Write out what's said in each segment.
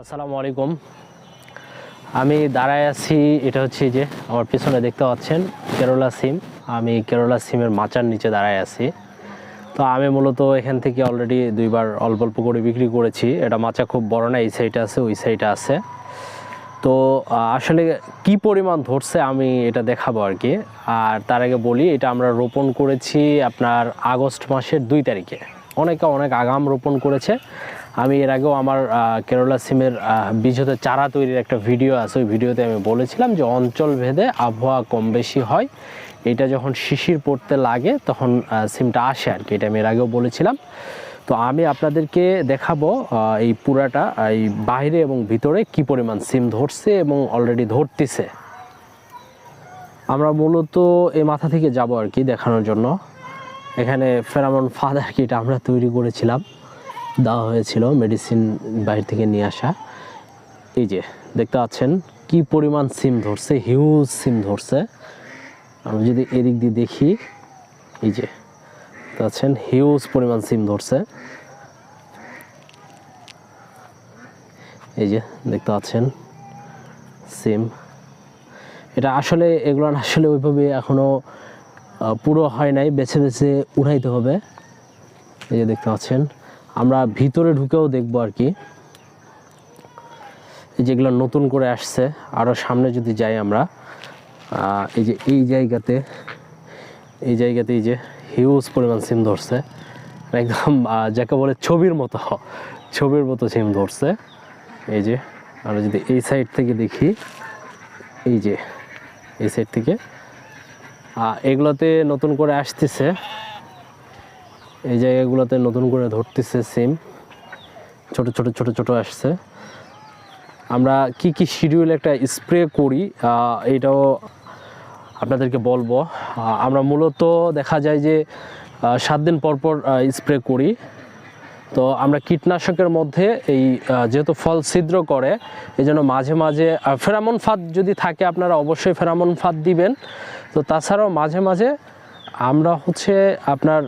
আসসালামু আলাইকুম। আমি দাঁড়ায় আছি, এটা হচ্ছে যে আমার পিছনে দেখতে পাচ্ছেন কেরলা সিম আমি কেরলা সিমের মাচার নিচে দাঁড়ায় আছি। তো আমি মূলত এখান থেকে অলরেডি দুইবার অল্প অল্প করে বিক্রি করেছি। এটা মাচা খুব বড় না, এই সাইডে আছে, ওই সাইডে আছে। তো আসলে কি পরিমাণ ধরছে আমি এটা দেখাবো আর কি। আর তার আগে বলি, এটা আমরা রোপণ করেছি আপনার আগস্ট মাসের দুই তারিখে। অনেকে অনেক আগাম রোপণ করেছে। আমি এর আগেও আমার কেরলা সিমের বীজ হতে চারা তৈরির একটা ভিডিও আছে, ওই ভিডিওতে আমি বলেছিলাম যে অঞ্চল ভেদে আবহাওয়া কম বেশি হয়। এটা যখন শিশির পড়তে লাগে তখন সিমটা আসে আর কি, এটা আমি এর আগেও বলেছিলাম। তো আমি আপনাদেরকে দেখাবো এই পুরাটা এই বাইরে এবং ভিতরে কি পরিমাণ সিম ধরছে এবং অলরেডি ধরতেছে। আমরা মূলত এই মাথা থেকে যাব আর কি দেখানোর জন্য। এখানে ফেরামন ফাদার কি এটা আমরা তৈরি করেছিলাম। দেওয়া হয়েছিল মেডিসিন বাইরে থেকে নিয়ে আসা। এই যে দেখতে পাচ্ছেন কি পরিমাণ সিম ধরছে হিউজ সিম ধরছে। আমি যদি এদিক দিয়ে দেখি এই যে পাচ্ছেন হিউজ পরিমাণ সিম ধরছে। এই যে দেখতে পাচ্ছেন সিম। এটা আসলে এগুলো আসলে ওইভাবে এখনও আহ, পুরো হয় নাই বেছে বেছে উঠাইতে হবে। এই যে দেখতে পাচ্ছেন আমরা ভিতরে ঢুকেও দেখব আর কি। এই যেগুলো নতুন করে আসছে আরও সামনে যদি যাই আমরা এই যে এই জায়গাতে এই জায়গাতে এই যে হিউজ পরিমাণ সিম ধরছে। একদম যাকে বলে ছবির মতো ছবির মতো সিম ধরছে। এই যে, আমরা যদি এই সাইড থেকে দেখি, এই যে, এই সাইড থেকে এগুলোতে নতুন করে আসতেছে। এই জায়গাগুলোতে নতুন করে ধরতেছে সিম ছোট ছোট ছোট ছোট আসছে। আমরা কি কি শিডিউল একটা স্প্রে করি এটাও আপনাদেরকে বলব। আমরা মূলত দেখা যায় যে সাত দিন পর পর স্প্রে করি। তো আমরা কীটনাশকের মধ্যে এই যেহেতু ফল ছিদ্র করে এই জন্য মাঝে মাঝে ফেরামন ফাঁদ যদি থাকে, আপনারা অবশ্যই ফেরামন ফাঁদ দিবেন। তো তাছাড়াও মাঝে মাঝে আমরা হচ্ছে আপনার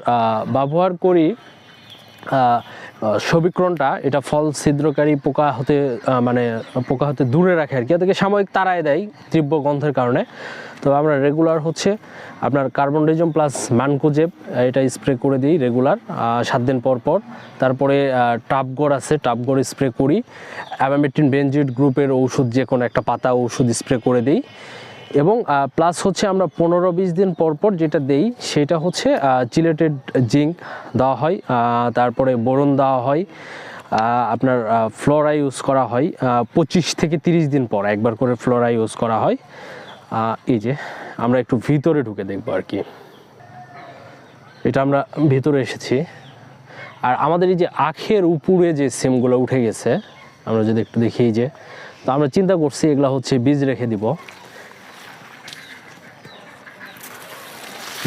ব্যবহার করি সবিক্রণটা, এটা ফল, ছিদ্রকারী পোকা হতে মানে পোকা হতে দূরে রাখে আর কি, ওদেরকে সাময়িক তাড়ায় দেয় তীব্র গন্ধের কারণে। তো আমরা রেগুলার হচ্ছে আপনার কার্বন ডিজম প্লাস ম্যানকোজেব এটা স্প্রে করে দিই রেগুলার সাত দিন পর পর। তারপরে টাপগড় আছে টাপগড় স্প্রে করি। অ্যাবামেটিন বেনজিড গ্রুপের ওষুধ যে কোনো একটা পাতা ওষুধ স্প্রে করে দিই। এবং প্লাস হচ্ছে আমরা পনেরো বিশ দিন পর পর যেটা দেই, সেটা হচ্ছে চিলেটেড জিঙ্ক দেওয়া হয় তারপরে বোরন দেওয়া হয় আপনার ফ্লোরা ইউজ করা হয় পঁচিশ থেকে তিরিশ দিন পর একবার করে ফ্লোরা ইউজ করা হয়। এই যে, আমরা একটু ভিতরে ঢুকে দেখব আর কি। এটা আমরা ভিতরে এসেছি। আর আমাদের এই যে আখের উপরে যে সিমগুলো উঠে গেছে, আমরা যদি একটু দেখি যে, তো আমরা চিন্তা করছি এগুলো হচ্ছে বীজ রেখে দিব।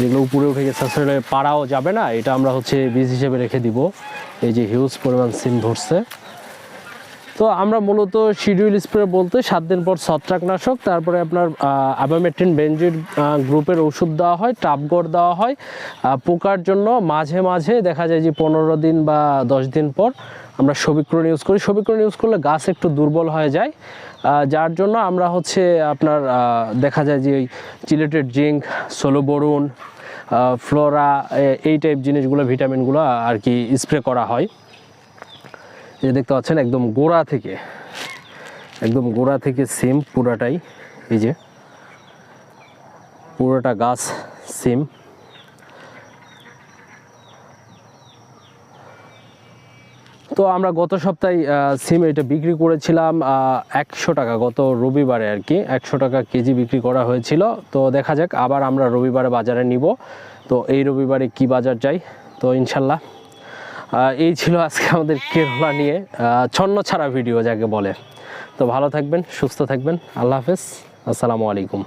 যেগুলো উপরে উঠে গেছে, আসলে পাড়াও যাবে না, এটা আমরা হচ্ছে বীজ হিসেবে রেখে দিব। এই যে হিউজ পরিমাণ সিম ধরছে। তো আমরা মূলত শিডিউল স্প্রে বলতে সাত দিন পর ছত্রাকনাশক, তারপরে আপনার অ্যাবামেট্রিন বেঞ্জিড গ্রুপের ওষুধ দেওয়া হয় টাপগড় দেওয়া হয় পোকার জন্য মাঝে মাঝে দেখা যায় যে পনেরো দিন বা দশ দিন পর আমরা সবিক্রণ ইউজ করি। সবিক্রণ ইউজ করলে গাছ একটু দুর্বল হয়ে যায় যার জন্য আমরা হচ্ছে আপনার দেখা যায় যে ওই চিলেটেড জিঙ্ক সোলোবরুন ফ্লোরা এই টাইপ জিনিসগুলো, ভিটামিনগুলো আর কি স্প্রে করা হয়। যে দেখতে পাচ্ছেন, একদম গোড়া থেকে, একদম গোড়া থেকে সিম পুরাটাই, এই যে, পুরোটা গাছ সিম তো আমরা গত সপ্তাহে সিম এটা বিক্রি করেছিলাম একশো টাকা গত রবিবারে আর কি। একশো টাকা কেজি বিক্রি করা হয়েছিল। তো দেখা যাক, আবার আমরা রবিবারে বাজারে নিব। তো এই রবিবারে কি বাজার যাই? তো ইনশাল্লাহ এই ছিল আজকে আমাদের কেরলা নিয়ে ছন্ন ছাড়া ভিডিও যাকে বলে। তো ভালো থাকবেন, সুস্থ থাকবেন। আল্লাহ হাফেজ। আসসালামু আলাইকুম।